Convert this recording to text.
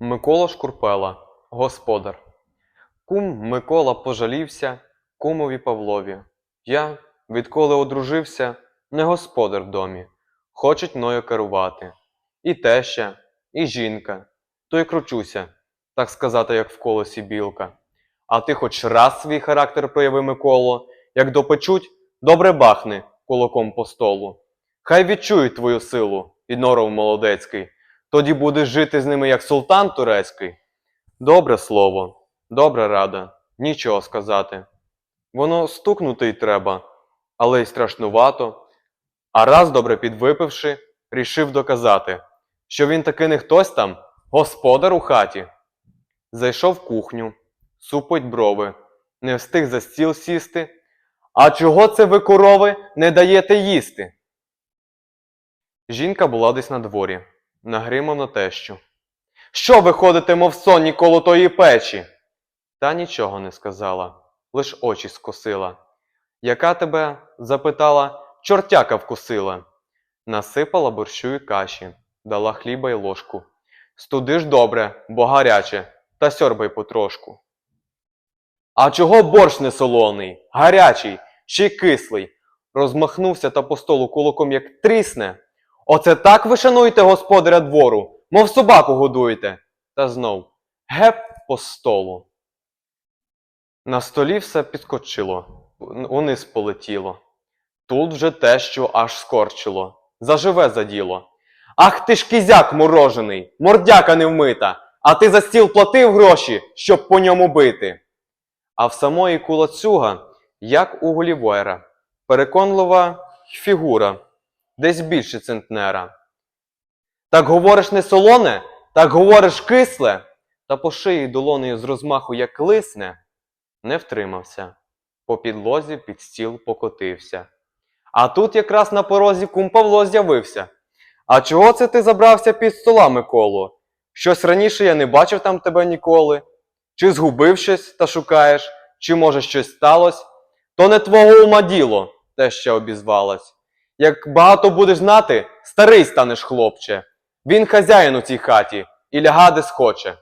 Микола Шкурпела, господар. Кум Микола пожалівся кумові Павлові. Я, відколи одружився, не господар в домі, хочуть мною керувати. І теща, і жінка, то й кручуся, так сказати, як в колосі білка. А ти хоч раз свій характер прояви, Миколо, як допечуть, добре бахни кулаком по столу. Хай відчують твою силу, і норов молодецький, тоді будеш жити з ними як султан турецький. Добре слово, добра рада, нічого сказати. Воно стукнути й треба, але й страшнувато. А раз добре підвипивши, рішив доказати, що він таки не хтось там, господар у хаті. Зайшов в кухню, супить брови, не встиг за стіл сісти. А чого це ви, корови, не даєте їсти? Жінка була десь на дворі, нагримав на тещу. Що ви ходите, мов сонні коло тої печі? Та нічого не сказала, лиш очі скосила. Яка тебе, запитала, чортяка вкусила? Насипала борщу і каші, дала хліба й ложку. Студиш добре, бо гаряче, та сьорбай потрошку. А чого борщ не солоний, гарячий, ще й кислий? Розмахнувся та по столу кулаком як трісне. Оце так ви шануєте господаря двору, мов собаку годуєте. Та знов геп по столу. На столі все підскочило, униз полетіло. Тут вже те, що аж скорчило, заживе за діло. Ах ти ж кізяк морожений, мордяка невмита, а ти за стіл платив гроші, щоб по ньому бити. А в самої кулацюга, як у Голівера, переконлива фігура, десь більше центнера. Так говориш не солоне, так говориш кисле, та по шиї долонею з розмаху як лисне, не втримався, по підлозі під стіл покотився. А тут якраз на порозі кум Павло з'явився. А чого це ти забрався під стола, Миколо? Щось раніше я не бачив там тебе ніколи. Чи згубив щось та шукаєш, чи може щось сталося? То не твого ума діло, те ще обізвалась. Як багато будеш знати, старий станеш хлопче. Він хазяїн у цій хаті і лягати схоче.